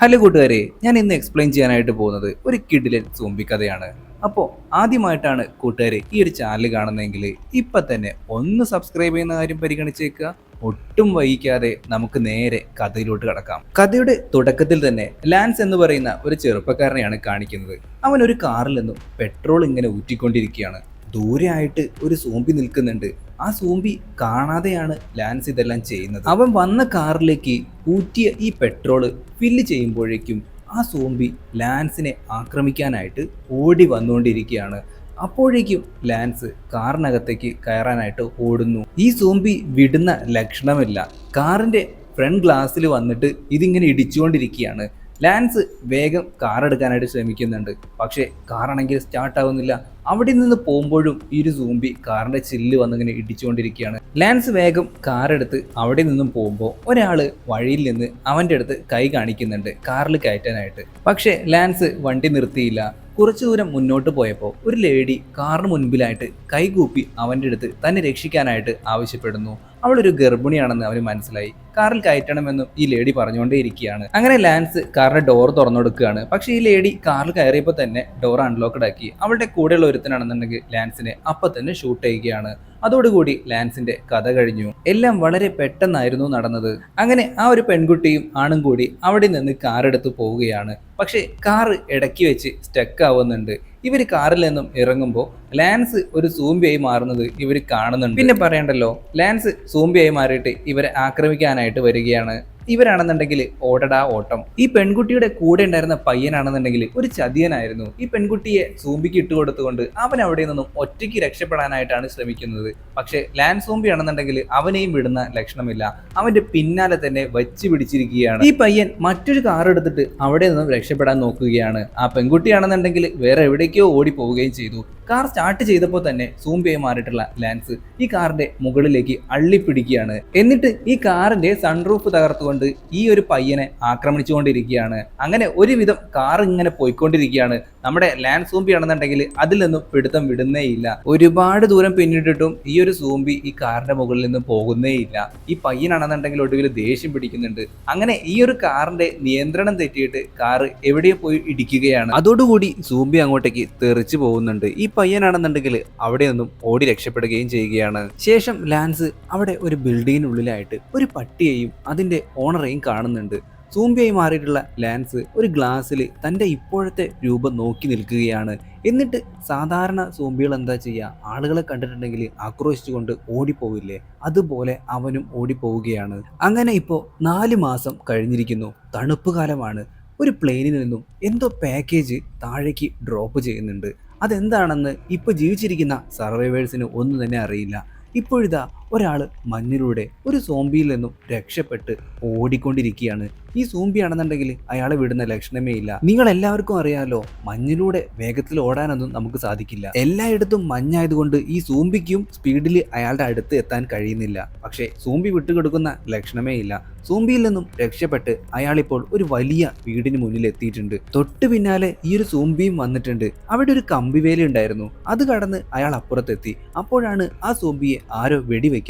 Hello കൂട്ടുകാരെ ഞാൻ ഇന്ന് എക്സ്പ്ലെയിൻ ചെയ്യാനായിട്ട് പോകുന്നത് ഒരു കിഡിലെ സോംബി കഥയാണ്. അപ്പോൾ ആദ്യമായിട്ടാണ് കൂട്ടുകാരെ ഈ ഒരു ചാനൽ കാണുന്നതെങ്കിൽ ഇപ്പം തന്നെ ഒന്ന് സബ്സ്ക്രൈബ് ചെയ്യുന്ന കാര്യം പരിഗണിച്ചേക്കുക. ഒട്ടും വൈകിക്കാതെ നമുക്ക് നേരെ കഥയിലോട്ട് കടക്കാം. കഥയുടെ തുടക്കത്തിൽ തന്നെ ലാൻസ് എന്ന് പറയുന്ന ഒരു ചെറുപ്പക്കാരനെയാണ് കാണിക്കുന്നത്. അവൻ ഒരു കാറിൽ നിന്നും പെട്രോൾ ഇങ്ങനെ ഊറ്റിക്കൊണ്ടിരിക്കുകയാണ്. ദൂരെയായിട്ട് ഒരു സോംബി നിൽക്കുന്നുണ്ട്. ആ സൂമ്പി കാണാതെയാണ് ലാൻസ് ഇതെല്ലാം ചെയ്യുന്നത്. അവൻ വന്ന കാറിലേക്ക് ഊറ്റിയ ഈ പെട്രോൾ ഫില്ല് ചെയ്യുമ്പോഴേക്കും ആ സോംബി ലാൻസിനെ ആക്രമിക്കാനായിട്ട് ഓടി വന്നുകൊണ്ടിരിക്കുകയാണ്. അപ്പോഴേക്കും ലാൻസ് കാറിനകത്തേക്ക് കയറാനായിട്ട് ഓടുന്നു. ഈ സോംബി വിടുന്ന ലക്ഷണമില്ല. കാറിന്റെ ഫ്രണ്ട് ഗ്ലാസ്സിൽ വന്നിട്ട് ഇതിങ്ങനെ ഇടിച്ചുകൊണ്ടിരിക്കുകയാണ്. ലാൻസ് വേഗം കാർ എടുക്കാനായിട്ട് ശ്രമിക്കുന്നുണ്ട്. പക്ഷേ കാറാണെങ്കിൽ സ്റ്റാർട്ട് ആവുന്നില്ല. അവിടെ നിന്ന് പോകുമ്പോഴും ഈ ഒരു സൂമ്പി കാറിന്റെ ചില്ല് വന്നിങ്ങനെ ഇടിച്ചുകൊണ്ടിരിക്കുകയാണ്. ലാൻസ് വേഗം കാറെടുത്ത് അവിടെ നിന്നും പോകുമ്പോൾ ഒരാൾ വഴിയിൽ നിന്ന് അവന്റെ അടുത്ത് കൈ കാണിക്കുന്നുണ്ട് കാറിൽ കയറ്റാനായിട്ട്. പക്ഷേ ലാൻസ് വണ്ടി നിർത്തിയില്ല. കുറച്ചു ദൂരം മുന്നോട്ട് പോയപ്പോൾ ഒരു ലേഡി കാറിന് മുൻപിലായിട്ട് കൈകൂപ്പി അവന്റെ അടുത്ത് തന്നെ രക്ഷിക്കാനായിട്ട് ആവശ്യപ്പെടുന്നു. അവളൊരു ഗർഭിണിയാണെന്ന് അവന് മനസ്സിലായി. കാറിൽ കയറ്റണമെന്നും ഈ ലേഡി പറഞ്ഞുകൊണ്ടേ ഇരിക്കുകയാണ്. അങ്ങനെ ലാൻസ് കാറിന്റെ ഡോർ തുറന്നു കൊടുക്കുകയാണ് പക്ഷെ ഈ ലേഡി കാറിൽ കയറിയപ്പോൾ തന്നെ ഡോർ അൺലോക്ക്ഡ് ആക്കി. അവളുടെ കൂടെയുള്ള ഒരുത്തനാണെന്നുണ്ടെങ്കിൽ ലാൻസിനെ അപ്പം തന്നെ ഷൂട്ട് ചെയ്യുകയാണ്. അതോടുകൂടി ലാൻസിന്റെ കഥ കഴിഞ്ഞു. എല്ലാം വളരെ പെട്ടെന്നായിരുന്നു നടന്നത്. അങ്ങനെ ആ ഒരു പെൺകുട്ടിയും ആണും കൂടി അവിടെ നിന്ന് കാറെടുത്ത് പോവുകയാണ്. പക്ഷേ കാറ് ഇടയ്ക്ക് വെച്ച് സ്റ്റക്ക് ആവുന്നുണ്ട്. ഇവർ കാറിൽ നിന്നും ഇറങ്ങുമ്പോൾ ലാൻസ് ഒരു സൂമ്പിയായി മാറുന്നത് ഇവർ കാണുന്നുണ്ട്. പിന്നെ പറയണ്ടല്ലോ? ലാൻസ് സൂമ്പിയായി മാറിയിട്ട് ഇവരെ ആക്രമിക്കാനായിട്ട് വരികയാണ്. ഇവരാണെന്നുണ്ടെങ്കിൽ ഓടടാ ഓട്ടം. ഈ പെൺകുട്ടിയുടെ കൂടെ ഉണ്ടായിരുന്ന പയ്യനാണെന്നുണ്ടെങ്കിൽ ഒരു ചതിയനായിരുന്നു. ഈ പെൺകുട്ടിയെ സൂമ്പിക്ക് ഇട്ടുകൊടുത്തുകൊണ്ട് അവൻ അവിടെ നിന്നും ഒറ്റയ്ക്ക് രക്ഷപ്പെടാനായിട്ടാണ് ശ്രമിക്കുന്നത്. പക്ഷേ ലാൻഡ് സൂമ്പി ആണെന്നുണ്ടെങ്കിൽ അവനെയും വിടുന്ന ലക്ഷണമില്ല. അവന്റെ പിന്നാലെ തന്നെ വച്ച് പിടിച്ചിരിക്കുകയാണ്. ഈ പയ്യൻ മറ്റൊരു കാർ എടുത്തിട്ട് അവിടെ നിന്നും രക്ഷപ്പെടാൻ നോക്കുകയാണ്. ആ പെൺകുട്ടിയാണെന്നുണ്ടെങ്കിൽ വേറെ എവിടേക്കോ ഓടി പോവുകയും ചെയ്തു. കാർ സ്റ്റാർട്ട് ചെയ്തപ്പോൾ തന്നെ സൂമ്പിയായി മാറിയിട്ടുള്ള ലാൻസ് ഈ കാറിന്റെ മുകളിലേക്ക് അള്ളിപ്പിടിക്കുകയാണ്. എന്നിട്ട് ഈ കാറിന്റെ സൺറൂഫ് തകർത്തുകൊണ്ട് ഈ ഒരു പയ്യനെ ആക്രമിച്ചുകൊണ്ടിരിക്കുകയാണ്. അങ്ങനെ ഒരുവിധം കാർ ഇങ്ങനെ പോയിക്കൊണ്ടിരിക്കുകയാണ്. നമ്മുടെ ലാൻഡ് സൂമ്പി ആണെന്നുണ്ടെങ്കിൽ അതിൽ നിന്നും പിടുത്തം വിടുന്നേയില്ല ഒരുപാട് ദൂരം പിന്നിട്ടിട്ടും ഈ ഒരു സൂമ്പി ഈ കാറിന്റെ മുകളിൽ നിന്ന് പോകുന്നേയില്ല ഈ പയ്യനാണെന്നുണ്ടെങ്കിൽ ഒടുവിൽ ദേഷ്യം പിടിക്കുന്നുണ്ട്. അങ്ങനെ ഈ ഒരു കാറിന്റെ നിയന്ത്രണം തെറ്റിയിട്ട് കാറ് എവിടെയോ പോയി ഇടിക്കുകയാണ്. അതോടുകൂടി സൂമ്പി അങ്ങോട്ടേക്ക് തെറിച്ചു പോകുന്നുണ്ട്. ഈ പയ്യനാണെന്നുണ്ടെങ്കിൽ അവിടെ നിന്നും ഓടി രക്ഷപ്പെടുകയും ചെയ്യുകയാണ്. ശേഷം ലാൻസ് അവിടെ ഒരു ബിൽഡിങ്ങിനുള്ളിലായിട്ട് ഒരു പട്ടിയെയും അതിന്റെ ഓണറെയും കാണുന്നുണ്ട്. സൂമ്പിയായി മാറിയിട്ടുള്ള ലാൻസ് ഒരു ഗ്ലാസ്സിൽ തന്റെ ഇപ്പോഴത്തെ രൂപം നോക്കി നിൽക്കുകയാണ്. എന്നിട്ട് സാധാരണ സൂമ്പികൾ എന്താ ചെയ്യുക? ആളുകളെ കണ്ടിട്ടുണ്ടെങ്കിൽ ആക്രോശിച്ചുകൊണ്ട് ഓടിപ്പോവില്ലേ? അതുപോലെ അവനും ഓടിപ്പോവുകയാണ്. അങ്ങനെ ഇപ്പോൾ നാല് മാസം കഴിഞ്ഞിരിക്കുന്നു. തണുപ്പ് കാലമാണ്. ഒരു പ്ലെയിനിൽ നിന്നും എന്തോ പാക്കേജ് താഴേക്ക് ഡ്രോപ്പ് ചെയ്യുന്നുണ്ട്. അതെന്താണെന്ന് ഇപ്പോൾ ജീവിച്ചിരിക്കുന്ന സർവൈവേഴ്സിന് ഒന്നും തന്നെ അറിയില്ല. ഇപ്പോഴിതാ ഒരാൾ മഞ്ഞിലൂടെ ഒരു സോംബിയിൽ നിന്നും രക്ഷപ്പെട്ട് ഓടിക്കൊണ്ടിരിക്കുകയാണ്. ഈ സോംബി ആണെന്നുണ്ടെങ്കിൽ അയാളെ വിടുന്ന ലക്ഷണമേ ഇല്ല. നിങ്ങൾ എല്ലാവർക്കും അറിയാലോ മഞ്ഞിലൂടെ വേഗത്തിൽ ഓടാനൊന്നും നമുക്ക് സാധിക്കില്ല. എല്ലായിടത്തും മഞ്ഞായതുകൊണ്ട് ഈ സൂമ്പിക്കും സ്പീഡിൽ അയാളുടെ അടുത്ത് എത്താൻ കഴിയുന്നില്ല. പക്ഷേ സൂമ്പി വിട്ടുകൊടുക്കുന്ന ലക്ഷണമേ ഇല്ല. സൂമ്പിയിൽ നിന്നും രക്ഷപ്പെട്ട് അയാളിപ്പോൾ ഒരു വലിയ വീടിന് മുന്നിൽ എത്തിയിട്ടുണ്ട്. തൊട്ട് പിന്നാലെ ഈ ഒരു സൂമ്പിയും വന്നിട്ടുണ്ട്. അവിടെ ഒരു കമ്പിവേലി ഉണ്ടായിരുന്നു അത് കടന്ന് അയാൾ അപ്പുറത്തെത്തി. അപ്പോഴാണ് ആ സൂമ്പിയെ ആരോ വെടിവെക്കുന്നത്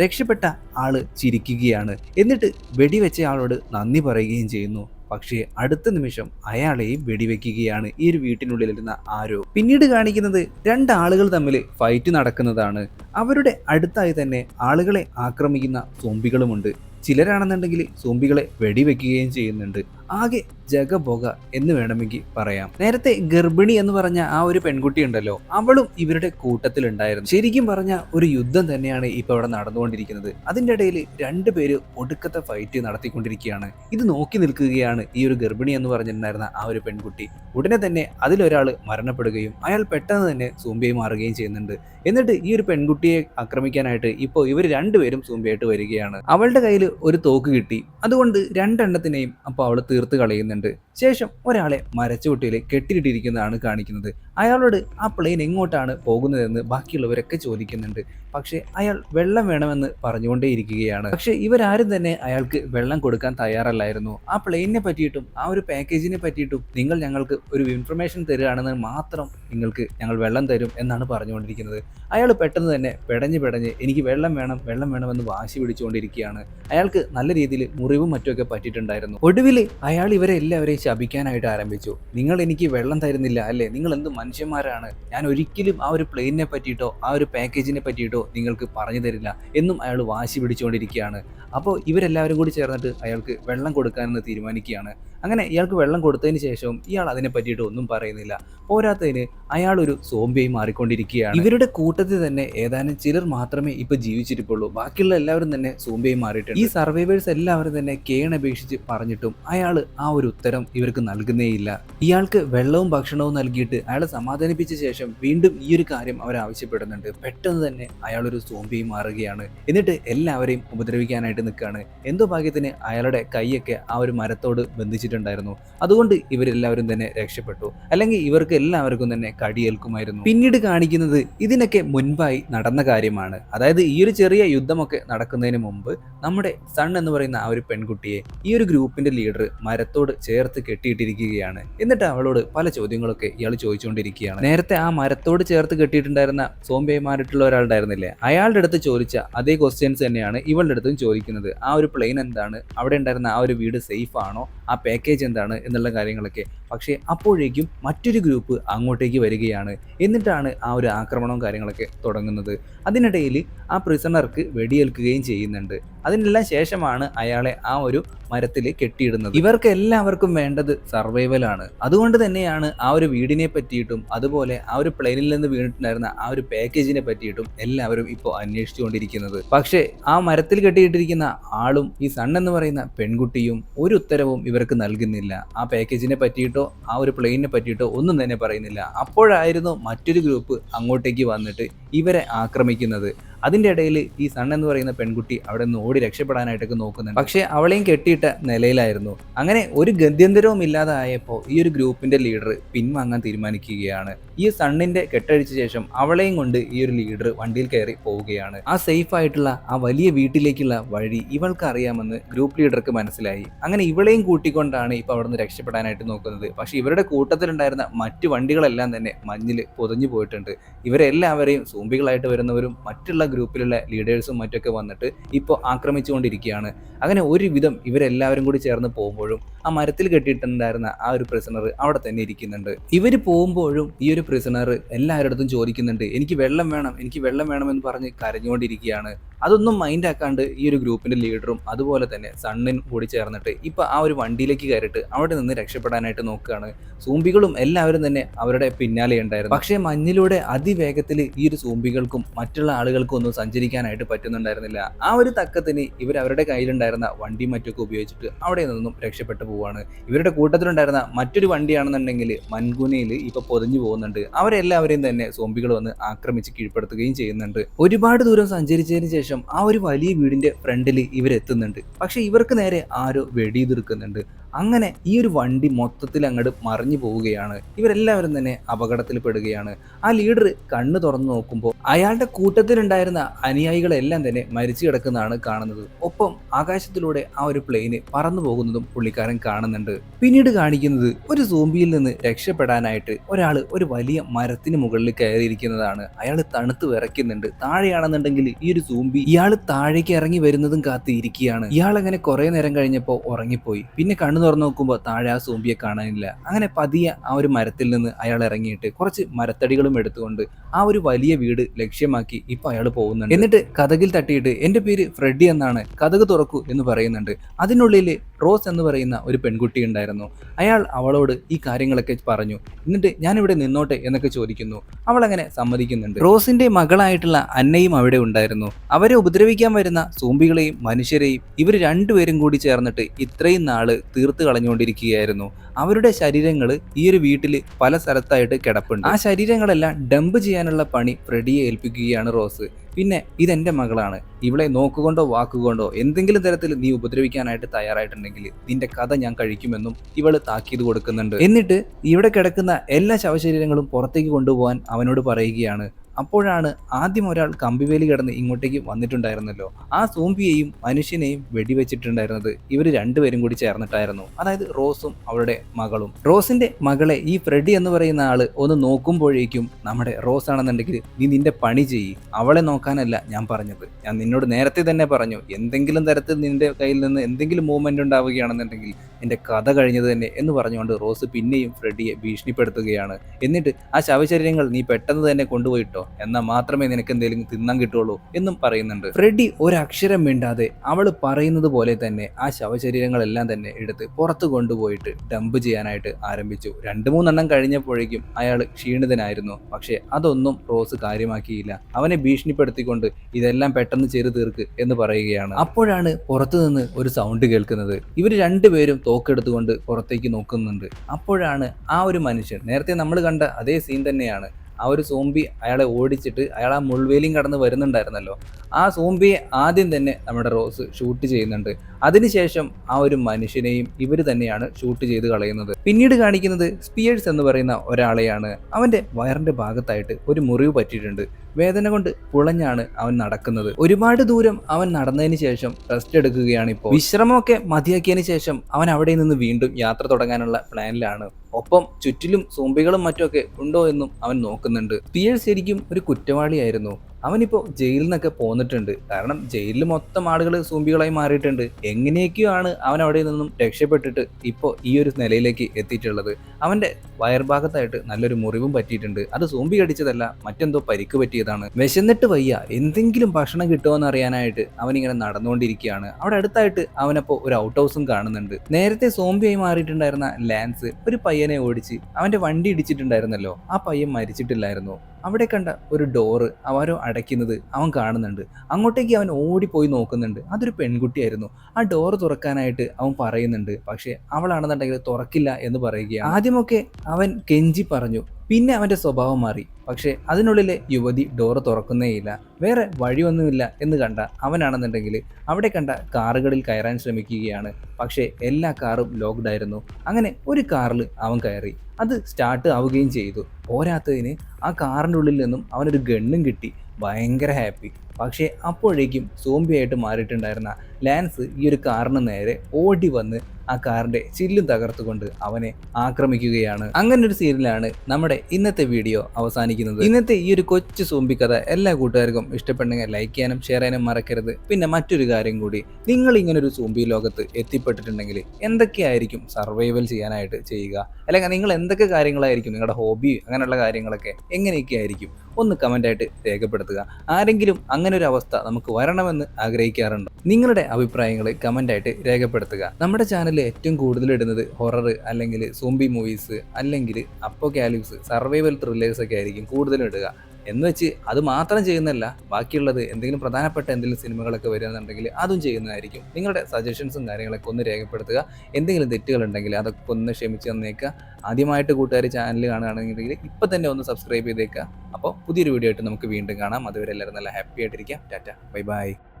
രക്ഷപ്പെട്ട ആൾ ചിരിക്കുകയാണ്. എന്നിട്ട് വെടിവെച്ച ആളോട് നന്ദി പറയുകയും ചെയ്യുന്നു. പക്ഷേ അടുത്ത നിമിഷം അയാളെയും വെടിവെക്കുകയാണ് ഈ ഒരു വീട്ടിനുള്ളിലിരുന്ന ആരോ. പിന്നീട് കാണിക്കുന്നത് രണ്ടാളുകൾ തമ്മിൽ ഫൈറ്റ് നടക്കുന്നതാണ്. അവരുടെ അടുത്തായി തന്നെ ആളുകളെ ആക്രമിക്കുന്ന സോംബികളുമുണ്ട്. ചിലരാണെന്നുണ്ടെങ്കിൽ സോംബികളെ വെടിവെക്കുകയും ചെയ്യുന്നുണ്ട്. ആകെ ജഗബൊക എന്ന് വേണമെങ്കിൽ പറയാം. നേരത്തെ ഗർഭിണി എന്ന് പറഞ്ഞ ആ ഒരു പെൺകുട്ടി ഉണ്ടല്ലോ അവളും ഇവരുടെ കൂട്ടത്തിലുണ്ടായിരുന്നു. ശരിക്കും പറഞ്ഞ ഒരു യുദ്ധം തന്നെയാണ് ഇപ്പൊ അവിടെ നടന്നുകൊണ്ടിരിക്കുന്നത്. അതിന്റെ ഇടയിൽ രണ്ടുപേര് ഒടുക്കത്തെ ഫൈറ്റ് നടത്തിക്കൊണ്ടിരിക്കുകയാണ്. ഇത് നോക്കി നിൽക്കുകയാണ് ഈ ഒരു ഗർഭിണി എന്ന് പറഞ്ഞിട്ടുണ്ടായിരുന്ന ആ ഒരു പെൺകുട്ടി. ഉടനെ തന്നെ അതിലൊരാൾ മരണപ്പെടുകയും അയാൾ പെട്ടെന്ന് തന്നെ സൂമ്പിയായി മാറുകയും ചെയ്യുന്നുണ്ട്. എന്നിട്ട് ഈ ഒരു പെൺകുട്ടിയെ ആക്രമിക്കാനായിട്ട് ഇപ്പോൾ ഇവർ രണ്ടുപേരും സൂമ്പിയായിട്ട് വരികയാണ്. അവളുടെ കയ്യിൽ ഒരു തോക്ക് കിട്ടി. അതുകൊണ്ട് രണ്ടെണ്ണത്തിനെയും അപ്പോൾ അവൾ തീർത്ത് കളയുന്നുണ്ട്. ശേഷം ഒരാളെ മരച്ചുവട്ടിയിൽ കെട്ടിയിട്ടിരിക്കുന്നതാണ് കാണിക്കുന്നത്. അയാളോട് ആ പ്ലെയിൻ എങ്ങോട്ടാണ് പോകുന്നതെന്ന് ബാക്കിയുള്ളവരൊക്കെ ചോദിക്കുന്നുണ്ട്. പക്ഷേ അയാൾ വെള്ളം വേണമെന്ന് പറഞ്ഞുകൊണ്ടേയിരിക്കുകയാണ്. പക്ഷേ ഇവരാരും തന്നെ അയാൾക്ക് വെള്ളം കൊടുക്കാൻ തയ്യാറല്ലായിരുന്നു. ആ പ്ലെയിനെ പറ്റിയിട്ടും ആ ഒരു പാക്കേജിനെ പറ്റിയിട്ടും നിങ്ങൾ ഞങ്ങൾക്ക് ഒരു ഇൻഫർമേഷൻ തരികയാണെന്ന് മാത്രം നിങ്ങൾക്ക് ഞങ്ങൾ വെള്ളം തരും എന്നാണ് പറഞ്ഞുകൊണ്ടിരിക്കുന്നത്. അയാൾ പെട്ടെന്ന് തന്നെ പെടഞ്ഞ് പെടഞ്ഞ് എനിക്ക് വെള്ളം വേണം വെള്ളം വേണമെന്ന് വാശി പിടിച്ചുകൊണ്ടിരിക്കുകയാണ്. അയാൾക്ക് നല്ല രീതിയിൽ മുറിവും മറ്റുമൊക്കെ പറ്റിയിട്ടുണ്ടായിരുന്നു. ഒടുവിൽ അയാൾ ഇവരെ എല്ലാവരെയും ശപിക്കാനായിട്ട് ആരംഭിച്ചു. നിങ്ങൾ എനിക്ക് വെള്ളം തരുന്നില്ല അല്ലേ? നിങ്ങൾ എന്ത് മനുഷ്യന്മാരാണ്? ഞാൻ ഒരിക്കലും ആ ഒരു പ്ലെയിനിനെ പറ്റിയിട്ടോ ആ ഒരു പാക്കേജിനെ പറ്റിയിട്ടോ നിങ്ങൾക്ക് പറഞ്ഞു തരില്ല എന്നും അയാൾ വാശി പിടിച്ചുകൊണ്ടിരിക്കുകയാണ്. അപ്പോൾ ഇവരെല്ലാവരും കൂടി ചേർന്നിട്ട് അയാൾക്ക് വെള്ളം കൊടുക്കാനെന്ന് തീരുമാനിക്കുകയാണ്. അങ്ങനെ ഇയാൾക്ക് വെള്ളം കൊടുത്തതിന് ശേഷവും ഇയാൾ അതിനെ പറ്റിയിട്ട് ഒന്നും പറയുന്നില്ല. പോരാത്തതിന് അയാൾ ഒരു സോംബിയായി മാറിക്കൊണ്ടിരിക്കുകയാണ്. ഇവരുടെ കൂട്ടത്തിൽ തന്നെ ഏതാനും ചിലർ മാത്രമേ ഇപ്പൊ ജീവിച്ചിരിപ്പുള്ളൂ. ബാക്കിയുള്ള എല്ലാവരും തന്നെ സോംബിയായി മാറിയിട്ടുണ്ട്. ഈ സർവൈവേഴ്സ് എല്ലാവരും തന്നെ കേണപേക്ഷിച്ച് പറഞ്ഞിട്ടും അയാൾ ആ ഒരു ഉത്തരം ഇവർക്ക് നൽകുന്നേയില്ല ഇയാൾക്ക് വെള്ളവും ഭക്ഷണവും നൽകിയിട്ട് അയാളെ സമാധാനിപ്പിച്ച ശേഷം വീണ്ടും ഈ ഒരു കാര്യം അവർ ആവശ്യപ്പെടുന്നുണ്ട്. പെട്ടെന്ന് തന്നെ അയാൾ ഒരു സോംബിയായി മാറുകയാണ്. എന്നിട്ട് എല്ലാവരെയും ഉപദ്രവിക്കാനായിട്ട് നിൽക്കുകയാണ്. എന്തോ ഭാഗ്യത്തിന് അയാളുടെ കൈയൊക്കെ ആ ഒരു മരത്തോട് ബന്ധിച്ചിട്ടുണ്ടായിരുന്നു അതുകൊണ്ട് ഇവരെല്ലാവരും തന്നെ രക്ഷപ്പെട്ടു. അല്ലെങ്കിൽ ഇവർക്ക് എല്ലാവർക്കും തന്നെ കടിയേൽക്കുമായിരുന്നു. പിന്നീട് കാണിക്കുന്നത് ഇതിനൊക്കെ മുൻപായി നടന്ന കാര്യമാണ്. അതായത് ഈ ഒരു ചെറിയ യുദ്ധമൊക്കെ നടക്കുന്നതിന് മുമ്പ് നമ്മുടെ സൺ എന്ന് പറയുന്ന ആ ഒരു പെൺകുട്ടിയെ ഈ ഒരു ഗ്രൂപ്പിന്റെ ലീഡർ മരത്തോട് ചേർത്ത് കെട്ടിയിട്ടിരിക്കുകയാണ്. എന്നിട്ട് അവളോട് പല ചോദ്യങ്ങളൊക്കെ ഇയാൾ ചോദിച്ചുകൊണ്ടിരിക്കുകയാണ്. നേരത്തെ ആ മരത്തോട് ചേർത്ത് കെട്ടിയിട്ടുണ്ടായിരുന്ന സോംബേമാരായിട്ടുള്ള ഒരാളുണ്ടായിരുന്നില്ലേ? അയാളുടെ അടുത്ത് ചോദിച്ച അതേ ക്വസ്റ്റ്യൻസ് തന്നെയാണ് ഇവളുടെ അടുത്തും ചോദിക്കുന്നത്. ആ ഒരു പ്ലെയിൻ എന്താണ്? അവിടെ ഉണ്ടായിരുന്ന ആ ഒരു വീട് സേഫ് ആണോ? ആ പാക്കേജ് എന്താണ് എന്നുള്ള കാര്യങ്ങളൊക്കെ. പക്ഷേ അപ്പോഴേക്കും മറ്റൊരു ഗ്രൂപ്പ് അങ്ങോട്ടേക്ക് വരികയാണ്. എന്നിട്ടാണ് ആ ഒരു ആക്രമണവും കാര്യങ്ങളൊക്കെ തുടങ്ങുന്നത്. അതിനിടയിൽ ആ പ്രിസണർക്ക് വെടിയേൽക്കുകയും ചെയ്യുന്നുണ്ട്. അതിനെല്ലാം ശേഷമാണ് അയാളെ ആ ഒരു മരത്തിൽ കെട്ടിയിടുന്നത്. ഇവർക്ക് എല്ലാവർക്കും വേണ്ടത് സർവൈവലാണ് അതുകൊണ്ട് തന്നെയാണ് ആ ഒരു വീടിനെ പറ്റിയിട്ടും അതുപോലെ ആ ഒരു പ്ലെയിനിൽ നിന്ന് വീണിട്ടുണ്ടായിരുന്ന ആ ഒരു പാക്കേജിനെ പറ്റിയിട്ടും എല്ലാവരും ഇപ്പോൾ അന്വേഷിച്ചുകൊണ്ടിരിക്കുന്നത്. പക്ഷേ ആ മരത്തിൽ കെട്ടിയിട്ടിരിക്കുന്ന ആളും ഈ സൺ എന്ന് പറയുന്ന പെൺകുട്ടിയും ഒരു ഉത്തരവും ഇവർക്ക് നൽകുന്നില്ല. ആ പാക്കേജിനെ പറ്റിയിട്ടോ ആ ഒരു പ്ലെയിനിനെ പറ്റിയിട്ടോ ഒന്നും തന്നെ പറയുന്നില്ല. അപ്പോഴായിരുന്നു മറ്റൊരു ഗ്രൂപ്പ് അങ്ങോട്ടേക്ക് വന്നിട്ട് ഇവരെ ആക്രമിക്കുന്നത്. അതിന്റെ ഇടയിൽ ഈ സൺ എന്ന് പറയുന്ന പെൺകുട്ടി അവിടെ നിന്ന് ഓടി രക്ഷപ്പെടാനായിട്ടൊക്കെ നോക്കുന്നുണ്ട്. പക്ഷേ അവളെയും കെട്ടിയിട്ട നിലയിലായിരുന്നു. അങ്ങനെ ഒരു ഗത്യന്തരവും ഇല്ലാതെ ആയപ്പോൾ ഈ ഒരു ഗ്രൂപ്പിന്റെ ലീഡർ പിൻവാങ്ങാൻ തീരുമാനിക്കുകയാണ്. ഈ സണ്ണിന്റെ കെട്ടഴിച്ച ശേഷം അവളെയും കൊണ്ട് ഈ ഒരു ലീഡർ വണ്ടിയിൽ കയറി പോവുകയാണ്. ആ സേഫ് ആയിട്ടുള്ള ആ വലിയ വീട്ടിലേക്കുള്ള വഴി ഇവൾക്ക് അറിയാമെന്ന് ഗ്രൂപ്പ് ലീഡർക്ക് മനസ്സിലായി. അങ്ങനെ ഇവളെയും കൂട്ടിക്കൊണ്ടാണ് ഇപ്പൊ അവിടെ നിന്ന് രക്ഷപ്പെടാനായിട്ട് നോക്കുന്നത്. പക്ഷേ ഇവരുടെ കൂട്ടത്തിലുണ്ടായിരുന്ന മറ്റു വണ്ടികളെല്ലാം തന്നെ മഞ്ഞിൽ പൊതഞ്ഞു പോയിട്ടുണ്ട്. ഇവരെല്ലാവരെയും സൂമ്പികളായിട്ട് വരുന്നവരും മറ്റുള്ള ഗ്രൂപ്പിലുള്ള ലീഡേഴ്സും മറ്റൊക്കെ വന്നിട്ട് ഇപ്പോൾ ആക്രമിച്ചുകൊണ്ടിരിക്കുകയാണ്. അങ്ങനെ ഒരുവിധം ഇവരെല്ലാവരും കൂടി ചേർന്ന് പോകുമ്പോഴും ആ മരത്തിൽ കെട്ടിയിട്ടുണ്ടായിരുന്ന ആ ഒരു പ്രിസണർ അവിടെ തന്നെ ഇരിക്കുന്നുണ്ട്. ഇവർ പോകുമ്പോഴും ഈ ഒരു പ്രിസണർ എല്ലാവരുടെ ചോദിക്കുന്നുണ്ട് എനിക്ക് വെള്ളം വേണം എനിക്ക് വെള്ളം വേണം എന്ന് പറഞ്ഞ് കരഞ്ഞുകൊണ്ടിരിക്കുകയാണ്. അതൊന്നും മൈൻഡ് ആക്കാണ്ട് ഈ ഒരു ഗ്രൂപ്പിന്റെ ലീഡറും അതുപോലെ തന്നെ സണ്ണിനും കൂടി ചേർന്നിട്ട് ഇപ്പൊ ആ ഒരു വണ്ടിയിലേക്ക് കയറിട്ട് അവിടെ നിന്ന് രക്ഷപ്പെടാനായിട്ട് നോക്കുകയാണ്. സൂമ്പികളും എല്ലാവരും തന്നെ അവരുടെ പിന്നാലെ ഉണ്ടായിരുന്നു. പക്ഷേ മഞ്ഞിലൂടെ അതിവേഗത്തിൽ ഈ ഒരു സൂമ്പികൾക്കും മറ്റുള്ള ആളുകൾക്കും ഒന്നും സഞ്ചരിക്കാനായിട്ട് പറ്റുന്നുണ്ടായിരുന്നില്ല. ആ ഒരു തക്കത്തിന് ഇവർ അവരുടെ കയ്യിലുണ്ടായിരുന്ന വണ്ടി മറ്റൊക്കെ ഉപയോഗിച്ചിട്ട് അവിടെ നിന്നും രക്ഷപ്പെട്ടു പോവാണ്. ഇവരുടെ കൂട്ടത്തിലുണ്ടായിരുന്ന മറ്റൊരു വണ്ടിയാണെന്നുണ്ടെങ്കിൽ മൻകുനയിൽ ഇപ്പൊ പൊതിഞ്ഞു പോകുന്നുണ്ട്. അവരെല്ലാവരെയും തന്നെ സോംബികൾ വന്ന് ആക്രമിച്ച് കീഴ്പ്പെടുത്തുകയും ചെയ്യുന്നുണ്ട്. ഒരുപാട് ദൂരം സഞ്ചരിച്ചതിന് ശേഷം ആ ഒരു വലിയ വീടിന്റെ ഫ്രണ്ടിൽ ഇവരെത്തുന്നുണ്ട്. പക്ഷെ ഇവർക്ക് നേരെ ആരോ വെടിയുതിർക്കുന്നുണ്ട്. അങ്ങനെ ഈ ഒരു വണ്ടി മൊത്തത്തിൽ അങ്ങോട്ട് മറിഞ്ഞു പോവുകയാണ്. ഇവരെല്ലാവരും തന്നെ അപകടത്തിൽ പെടുകയാണ് ആ ലീഡർ കണ്ണു തുറന്നു നോക്കുമ്പോൾ അയാളുടെ കൂട്ടത്തിലുണ്ടായിരുന്ന അനുയായികളെല്ലാം തന്നെ മരിച്ചു കിടക്കുന്നതാണ് കാണുന്നത്. ഒപ്പം ആകാശത്തിലൂടെ ആ ഒരു പ്ലെയിന് പറന്നു പോകുന്നതും പുള്ളിക്കാരൻ കാണുന്നുണ്ട്. പിന്നീട് കാണിക്കുന്നത് ഒരു സോംബിയിൽ നിന്ന് രക്ഷപ്പെടാനായിട്ട് ഒരാൾ ഒരു വലിയ മരത്തിന് മുകളിൽ കയറിയിരിക്കുന്നതാണ്. അയാൾ തണുത്ത് വിറയ്ക്കുന്നുണ്ട്. താഴെയാണെന്നുണ്ടെങ്കിൽ ഈ ഒരു സോംബി ഇയാൾ താഴേക്ക് ഇറങ്ങി വരുന്നതും കാത്തിരിക്കുകയാണ്. ഇയാൾ അങ്ങനെ കുറെ നേരം കഴിഞ്ഞപ്പോൾ ഉറങ്ങിപ്പോയി. പിന്നെ കണ്ണു തുറന്നു നോക്കുമ്പോൾ താഴെ ആ സോംബിയെ കാണാനില്ല. അങ്ങനെ പതിയെ ആ ഒരു മരത്തിൽ നിന്ന് അയാൾ ഇറങ്ങിയിട്ട് കുറച്ച് മരത്തടികളും എടുത്തുകൊണ്ട് ആ ഒരു വലിയ വീട് ലക്ഷ്യമാക്കി ഇപ്പൊ അയാൾ പോകുന്നുണ്ട്. എന്നിട്ട് കഥകിൽ തട്ടിയിട്ട് എന്റെ പേര് ഫ്രെഡി എന്നാണ്. കഥക് തുറക്കൂ എന്ന് പറയുന്നുണ്ട്. അതിനുള്ളിൽ റോസ് എന്ന് പറയുന്ന ഒരു പെൺകുട്ടി ഉണ്ടായിരുന്നു. അയാൾ അവളോട് ഈ കാര്യങ്ങളൊക്കെ പറഞ്ഞു. എന്നിട്ട് ഞാനിവിടെ നിന്നോട്ടെ എന്നൊക്കെ ചോദിക്കുന്നു. അവൾ അങ്ങനെ സമ്മതിക്കുന്നുണ്ട്. റോസിന്റെ മകളായിട്ടുള്ള അന്നയും അവിടെ ഉണ്ടായിരുന്നു. അവരെ ഉപദ്രവിക്കാൻ വരുന്ന സൂമ്പികളെയും മനുഷ്യരെയും ഇവർ രണ്ടുപേരും കൂടി ചേർന്നിട്ട് ഇത്രയും നാൾ തീർത്ത് കളഞ്ഞുകൊണ്ടിരിക്കുകയായിരുന്നു. അവരുടെ ശരീരങ്ങൾ ഈ ഒരു വീട്ടിൽ പല സ്ഥലത്തായിട്ട് കിടപ്പുണ്ട്. ആ ശരീരങ്ങളെല്ലാം ഡംപ് ചെയ്യാനുള്ള പണി ഫ്രെഡിയെ ഏൽപ്പിക്കുകയാണ് റോസ്. പിന്നെ ഇതെന്റെ മകളാണ്. ഇവളെ നോക്കുകൊണ്ടോ വാക്കുകൊണ്ടോ എന്തെങ്കിലും തരത്തിൽ നീ ഉപദ്രവിക്കാനായിട്ട് തയ്യാറായിട്ടുണ്ടെങ്കിൽ നിന്റെ കഥ ഞാൻ കഴിക്കുമെന്നും ഇവൾ താക്കീത് കൊടുക്കുന്നുണ്ട്. എന്നിട്ട് ഇവിടെ കിടക്കുന്ന എല്ലാ ശവശരീരങ്ങളും പുറത്തേക്ക് കൊണ്ടുപോകാൻ അവനോട് പറയുകയാണ്. അപ്പോഴാണ് ആദ്യം ഒരാൾ കമ്പിവേലി കിടന്ന് ഇങ്ങോട്ടേക്ക് വന്നിട്ടുണ്ടായിരുന്നല്ലോ. ആ സോംബിയെയും മനുഷ്യനെയും വെടിവെച്ചിട്ടുണ്ടായിരുന്നത് ഇവർ രണ്ടുപേരും കൂടി ചേർന്നിട്ടായിരുന്നു. അതായത് റോസും അവളുടെ മകളും. റോസിന്റെ മകളെ ഈ ഫ്രെഡി എന്ന് പറയുന്ന ആൾ ഒന്ന് നോക്കുമ്പോഴേക്കും നമ്മുടെ റോസ് ആണെന്നുണ്ടെങ്കിൽ നീ നിന്റെ പണി ചെയ്യ്. അവളെ നോക്കാനല്ല ഞാൻ പറഞ്ഞത്. ഞാൻ നിന്നോട് നേരത്തെ തന്നെ പറഞ്ഞു. എന്തെങ്കിലും തരത്തിൽ നിന്റെ കയ്യിൽ നിന്ന് എന്തെങ്കിലും മൂവ്മെന്റ് ഉണ്ടാവുകയാണെന്നുണ്ടെങ്കിൽ എന്റെ കഥ കഴിഞ്ഞത് തന്നെ എന്ന് പറഞ്ഞുകൊണ്ട് റോസ് പിന്നെയും ഫ്രെഡിയെ ഭീഷണിപ്പെടുത്തുകയാണ്. എന്നിട്ട് ആ ശവശരീരങ്ങൾ നീ പെട്ടെന്ന് തന്നെ കൊണ്ടുപോയിട്ടോ? എന്നാൽ മാത്രമേ നിനക്ക് എന്തെങ്കിലും തിന്നാൻ കിട്ടുള്ളൂ എന്നും പറയുന്നുണ്ട്. ഫ്രെഡി ഒരക്ഷരം മിണ്ടാതെ അവൾ പറയുന്നത് പോലെ തന്നെ ആ ശവശരീരങ്ങളെല്ലാം തന്നെ എടുത്ത് പുറത്ത് കൊണ്ടുപോയിട്ട് ഡംപ് ചെയ്യാനായിട്ട് ആരംഭിച്ചു. രണ്ട് മൂന്നെണ്ണം കഴിഞ്ഞപ്പോഴേക്കും അയാൾ ക്ഷീണിതനായിരുന്നു. പക്ഷേ അതൊന്നും റോസ് കാര്യമാക്കിയില്ല. അവനെ ഭീഷണിപ്പെടുത്തിക്കൊണ്ട് ഇതെല്ലാം പെട്ടെന്ന് ചെയ്ത് തീർക്ക് എന്ന് പറയുകയാണ്. അപ്പോഴാണ് പുറത്തുനിന്ന് ഒരു സൗണ്ട് കേൾക്കുന്നത്. ഇവർ രണ്ടുപേരും തോക്കെടുത്തുകൊണ്ട് പുറത്തേക്ക് നോക്കുന്നുണ്ട്. അപ്പോഴാണ് ആ ഒരു മനുഷ്യൻ നേരത്തെ നമ്മൾ കണ്ട അതേ സീൻ തന്നെയാണ്. ആ ഒരു സോംബി അയാളെ ഓടിച്ചിട്ട് അയാൾ ആ മുൾവേലിയും കടന്ന് വരുന്നുണ്ടായിരുന്നല്ലോ. ആ സോംബിയെ ആദ്യം തന്നെ നമ്മുടെ റോസ് ഷൂട്ട് ചെയ്യുന്നുണ്ട്. അതിനുശേഷം ആ ഒരു മനുഷ്യനെയും ഇവർ തന്നെയാണ് ഷൂട്ട് ചെയ്ത് കളയുന്നത്. പിന്നീട് കാണിക്കുന്നത് സ്പിയേഴ്സ് എന്ന് പറയുന്ന ഒരാളെയാണ്. അവന്റെ വയറിന്റെ ഭാഗത്തായിട്ട് ഒരു മുറിവ് പറ്റിയിട്ടുണ്ട്. വേദന കൊണ്ട് പുളഞ്ഞാണ് അവൻ നടക്കുന്നത്. ഒരുപാട് ദൂരം അവൻ നടന്നതിന് ശേഷം റെസ്റ്റ് എടുക്കുകയാണ് ഇപ്പോൾ. വിശ്രമമൊക്കെ മതിയാക്കിയതിന് ശേഷം അവൻ അവിടെ നിന്ന് വീണ്ടും യാത്ര തുടങ്ങാനുള്ള പ്ലാനിലാണ്. ഒപ്പം ചുറ്റിലും സോംബികളും മറ്റുമൊക്കെ ഉണ്ടോ എന്നും അവൻ നോക്കുന്നുണ്ട്. പിയേഴ്സ് ശരിക്കും ഒരു കുറ്റവാളിയായിരുന്നു. അവനിപ്പോൾ ജയിലിൽ നിന്നൊക്കെ പോന്നിട്ടുണ്ട്. കാരണം ജയിലിൽ മൊത്തം ആളുകൾ സൂമ്പികളായി മാറിയിട്ടുണ്ട്. എങ്ങനെയൊക്കെയാണ് അവൻ അവിടെ നിന്നും രക്ഷപ്പെട്ടിട്ട് ഇപ്പോൾ ഈ ഒരു നിലയിലേക്ക് എത്തിയിട്ടുള്ളത്? അവന്റെ വയർഭാഗത്തായിട്ട് നല്ലൊരു മുറിവും പറ്റിയിട്ടുണ്ട്. അത് സൂമ്പി കടിച്ചതല്ല മറ്റെന്തോ പരിക്ക് പറ്റിയതാണ്. വിശന്നിട്ട് വയ്യ. എന്തെങ്കിലും ഭക്ഷണം കിട്ടുമോ എന്ന് അറിയാനായിട്ട് അവനിങ്ങനെ നടന്നുകൊണ്ടിരിക്കുകയാണ്. അവിടെ അടുത്തായിട്ട് അവനപ്പോൾ ഒരു ഔട്ട് ഹൗസും കാണുന്നുണ്ട്. നേരത്തെ സോംബിയായി മാറിയിട്ടുണ്ടായിരുന്ന ലാൻസ് ഒരു പയ്യനെ ഓടിച്ച് അവന്റെ വണ്ടി ഇടിച്ചിട്ടുണ്ടായിരുന്നല്ലോ. ആ പയ്യൻ മരിച്ചിട്ടില്ലായിരുന്നു. അവിടെ കണ്ട ഒരു ഡോറ് അവരോ അടയ്ക്കുന്നത് അവൻ കാണുന്നുണ്ട്. അങ്ങോട്ടേക്ക് അവൻ ഓടിപ്പോയി നോക്കുന്നുണ്ട്. അതൊരു പെൺകുട്ടിയായിരുന്നു. ആ ഡോറ് തുറക്കാനായിട്ട് അവൻ പറയുന്നുണ്ട്. പക്ഷേ അവളാണെന്നുണ്ടെങ്കിൽ തുറക്കില്ല എന്ന് പറയുകയാണ്. ആദ്യമൊക്കെ അവൻ കെഞ്ചി പറഞ്ഞു പിന്നെ അവന്റെ സ്വഭാവം മാറി. പക്ഷേ അതിനുള്ളിലെ യുവതി ഡോറ് തുറക്കുന്നേയില്ല. വേറെ വഴിയൊന്നുമില്ല എന്ന് കണ്ട അവനാണെന്നുണ്ടെങ്കിൽ അവിടെ കണ്ട കാറുകളിൽ കയറാൻ ശ്രമിക്കുകയാണ്. പക്ഷേ എല്ലാ കാറും ലോക്ക്ഡ് ആയിരുന്നു. അങ്ങനെ ഒരു കാറിൽ അവൻ കയറി. അത് സ്റ്റാർട്ട് ആവുകയും ചെയ്തു. പോരാത്തതിന് ആ കാറിന്റെ ഉള്ളിൽ നിന്നും അവനൊരു ഗണ്ണും കിട്ടി. ഭയങ്കര ഹാപ്പി പക്ഷേ അപ്പോഴേക്കും സോംബിയായിട്ട് മാറിയിട്ടുണ്ടായിരുന്ന ലാൻസ് ഈ ഒരു കാറിന് നേരെ ഓടി വന്ന് ആ കാറിന്റെ ചില്ലും തകർത്തുകൊണ്ട് അവനെ ആക്രമിക്കുകയാണ്. അങ്ങനെ ഒരു സീനിലാണ് നമ്മുടെ ഇന്നത്തെ വീഡിയോ അവസാനിക്കുന്നത്. ഇന്നത്തെ ഈ ഒരു കൊച്ചു സോംബി കഥ എല്ലാ കൂട്ടുകാർക്കും ഇഷ്ടപ്പെട്ടെങ്കിൽ ലൈക്ക് ചെയ്യാനും ഷെയർ ചെയ്യാനും മറക്കരുത്. പിന്നെ മറ്റൊരു കാര്യം കൂടി നിങ്ങൾ ഇങ്ങനെ ഒരു സോംബി ലോകത്ത് എത്തിപ്പെട്ടിട്ടുണ്ടെങ്കിൽ എന്തൊക്കെയായിരിക്കും സർവൈവൽ ചെയ്യാനായിട്ട് ചെയ്യുക? അല്ലെങ്കിൽ നിങ്ങൾ എന്തൊക്കെ കാര്യങ്ങളായിരിക്കും നിങ്ങളുടെ ഹോബി അങ്ങനെയുള്ള കാര്യങ്ങളൊക്കെ എങ്ങനെയൊക്കെ ആയിരിക്കും ഒന്ന് കമന്റായിട്ട് രേഖപ്പെടുത്തുക. ആരെങ്കിലും അങ്ങനെ ഒരു അവസ്ഥ നമുക്ക് വരണമെന്ന് ആഗ്രഹിക്കാറുണ്ടോ? നിങ്ങളുടെ അഭിപ്രായങ്ങൾ കമന്റായിട്ട് രേഖപ്പെടുത്തുക. നമ്മുടെ ഏറ്റവും കൂടുതൽ ഇടുന്നത് ഹൊറർ അല്ലെങ്കിൽ സോംബി മൂവീസ് അല്ലെങ്കിൽ അപ്പോ കാലിപ്സ് സർവൈവൽ ത്രില്ലേഴ്സ് ഒക്കെ ആയിരിക്കും കൂടുതലും ഇടുക. എന്ന് വെച്ച് അത് മാത്രം ചെയ്യുന്നല്ല ബാക്കിയുള്ളത് എന്തെങ്കിലും പ്രധാനപ്പെട്ട എന്തെങ്കിലും സിനിമകളൊക്കെ വരികയാണെന്നുണ്ടെങ്കിൽ അതും ചെയ്യുന്നതായിരിക്കും. നിങ്ങളുടെ സജഷൻസും കാര്യങ്ങളൊക്കെ ഒന്ന് രേഖപ്പെടുത്തുക. എന്തെങ്കിലും തെറ്റുകളുണ്ടെങ്കിൽ അതൊക്കെ ഒന്ന് ക്ഷമിച്ച് തന്നേക്കുക. ആദ്യമായിട്ട് കൂട്ടുകാർ ചാനൽ കാണുകയാണെന്നുണ്ടെങ്കിൽ ഇപ്പം തന്നെ ഒന്ന് സബ്സ്ക്രൈബ് ചെയ്തേക്കുക. അപ്പോൾ പുതിയൊരു വീഡിയോ ആയിട്ട് നമുക്ക് വീണ്ടും കാണാം. അതുവരെ എല്ലാവരും നല്ല ഹാപ്പി ആയിട്ടിരിക്കാം. ടാറ്റ. Bye bye.